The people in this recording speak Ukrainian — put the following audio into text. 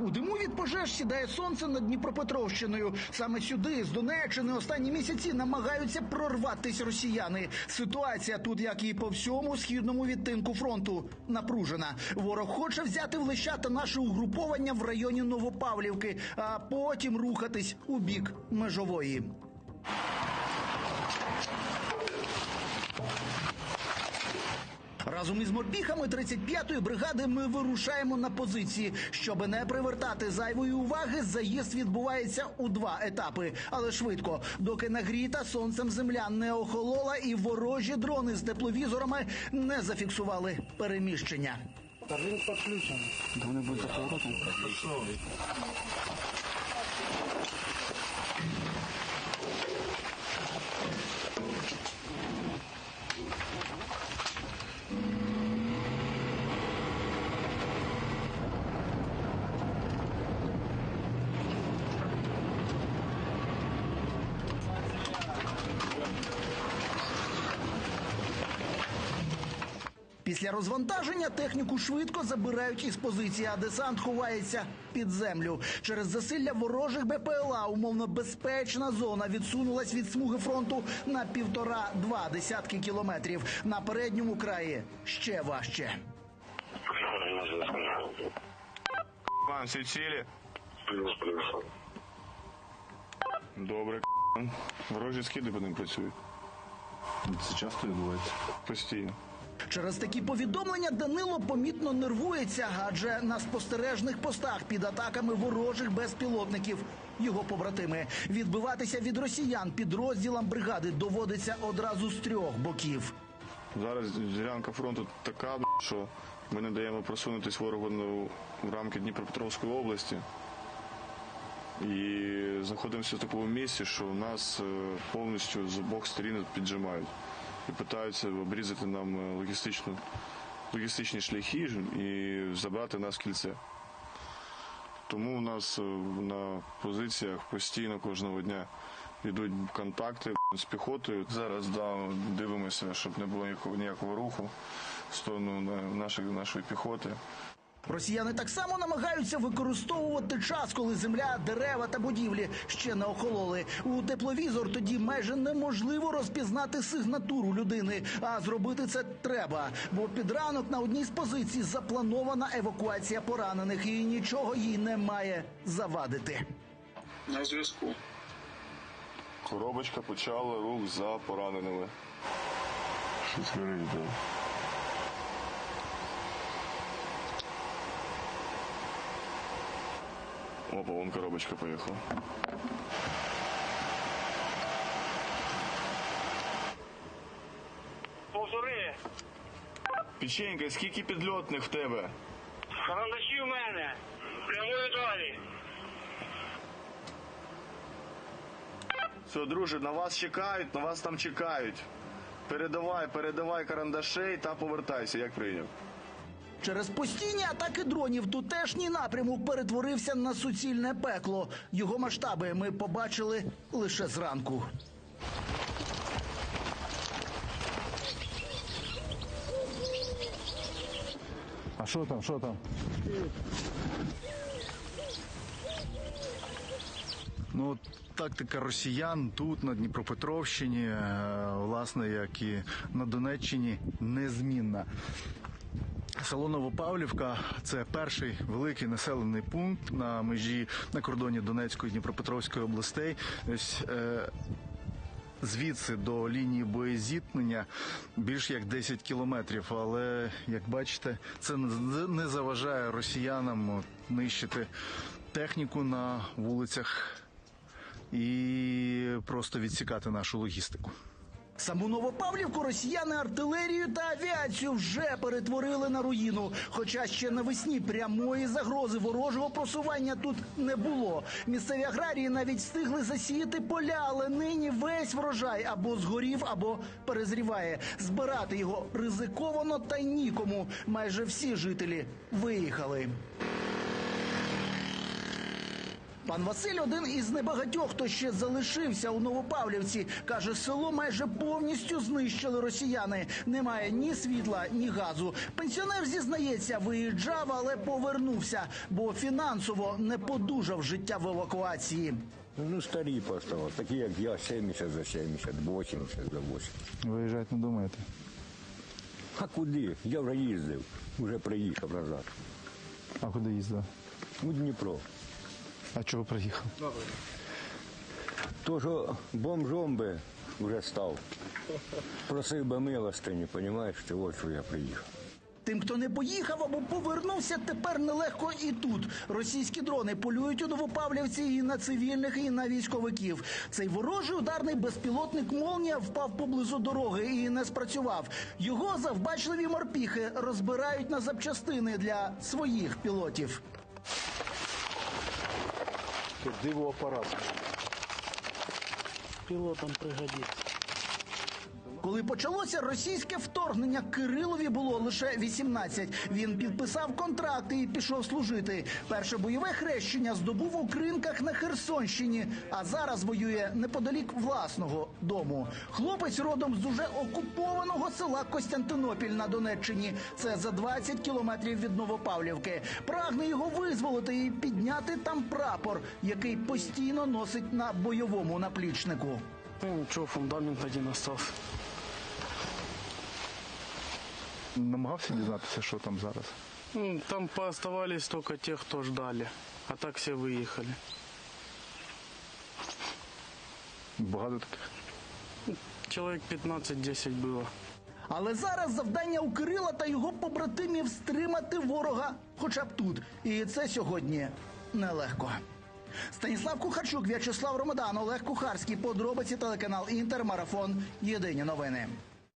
У диму від пожеж сідає сонце над Дніпропетровщиною. Саме сюди, з Донеччини, останні місяці намагаються прорватись росіяни. Ситуація тут, як і по всьому східному відтинку фронту, напружена. Ворог хоче взяти в лищата наше угруповання в районі Новопавлівки, а потім рухатись у бік межової. Разом із морпіхами 35-ї бригади ми вирушаємо на позиції. Щоб не привертати зайвої уваги, заїзд відбувається у два етапи, але швидко, доки нагріта сонцем земля не охолола і ворожі дрони з тепловізорами не зафіксували переміщення. Старлінг підключений. Да вони будуть за поворотом. Після розвантаження техніку швидко забирають із позиції, а десант ховається під землю. Через засилля ворожих БПЛА умовно безпечна зона відсунулась від смуги фронту на півтора-два десятки кілометрів. На передньому краї ще важче. Вам всі цілі? Добре, ворожі скиди по ним працюють. Це часто відбувається. Постійно. Через такі повідомлення Данило помітно нервується, адже на спостережних постах під атаками ворожих безпілотників його побратими відбиватися від росіян підрозділам бригади доводиться одразу з трьох боків. Зараз ділянка фронту така, що ми не даємо просунутись ворогу ну, в рамки Дніпропетровської області. І знаходимося в такому місці, що нас е, повністю з обох сторін піджимають і питаються обрізати нам е, логістичну, логістичні шляхи і забрати нас кільце. Тому у нас е, на позиціях постійно кожного дня йдуть контакти з піхотою. Зараз да, дивимося, щоб не було ніякого, руху в сторону нашої, нашої піхоти. Росіяни так само намагаються використовувати час, коли земля, дерева та будівлі ще не охололи. У тепловізор тоді майже неможливо розпізнати сигнатуру людини. А зробити це треба, бо під ранок на одній з позицій запланована евакуація поранених, і нічого їй не має завадити. На зв'язку. Коробочка почала рух за пораненими. Щось горить, Опа, вон коробочка поїхала. Повтори. Печенька, скільки підльотних в тебе? Карандаші в мене. Прямою далі. Все, друже, на вас чекають, на вас там чекають. Передавай, передавай карандашей та повертайся, як прийняв. Через постійні атаки дронів тутешній напрямок перетворився на суцільне пекло. Його масштаби ми побачили лише зранку. А що там, що там? Ну, тактика росіян тут, на Дніпропетровщині, е, власне, як і на Донеччині, незмінна. Село Новопавлівка це перший великий населений пункт на межі на кордоні Донецької і Дніпропетровської областей. Ось е, звідси до лінії боєзіткнення більш як 10 кілометрів. Але як бачите, це не заважає росіянам нищити техніку на вулицях і просто відсікати нашу логістику. Саму Новопавлівку росіяни артилерію та авіацію вже перетворили на руїну. Хоча ще навесні прямої загрози ворожого просування тут не було. Місцеві аграрії навіть встигли засіяти поля, але нині весь врожай або згорів, або перезріває. Збирати його ризиковано та й нікому. Майже всі жителі виїхали. Пан Василь один із небагатьох, хто ще залишився у Новопавлівці. Каже, село майже повністю знищили росіяни. Немає ні світла, ні газу. Пенсіонер зізнається, виїжджав, але повернувся, бо фінансово не подужав життя в евакуації. Ну, старі поставили, такі як я, 70 за 70, 80 за 80. Виїжджати не думаєте? А куди? Я вже їздив, вже приїхав назад. А куди їздили? У Дніпро. А чого приїхав? То, що бомжом би вже став. Просив би милостині, розумієш, що от що я приїхав. Тим, хто не поїхав або повернувся, тепер нелегко і тут. Російські дрони полюють у Новопавлівці і на цивільних, і на військовиків. Цей ворожий ударний безпілотник Молнія впав поблизу дороги і не спрацював. Його завбачливі морпіхи розбирають на запчастини для своїх пілотів. Диво апарат. Пилотам пригодится. Коли почалося російське вторгнення, Кирилові було лише 18. Він підписав контракти і пішов служити. Перше бойове хрещення здобув у кринках на Херсонщині, а зараз воює неподалік власного дому. Хлопець родом з уже окупованого села Костянтинопіль на Донеччині. Це за 20 кілометрів від Новопавлівки. Прагне визволити і підняти там прапор, який постійно носить на бойовому наплічнику. Ну ничего, фундамент один остался. Намагався дізнатися, що там зараз. Ну, Там пооставались только те, кто ждали. А так все выехали. Багато таких. Человек 15-10 было. Але зараз завдання у Кирила та його побратимів стримати ворога, хоча б тут. І це сьогодні нелегко. Станіслав Кухарчук, В'ячеслав Ромадан, Олег Кухарський. Подробиці телеканал Інтер. Марафон. Єдині новини.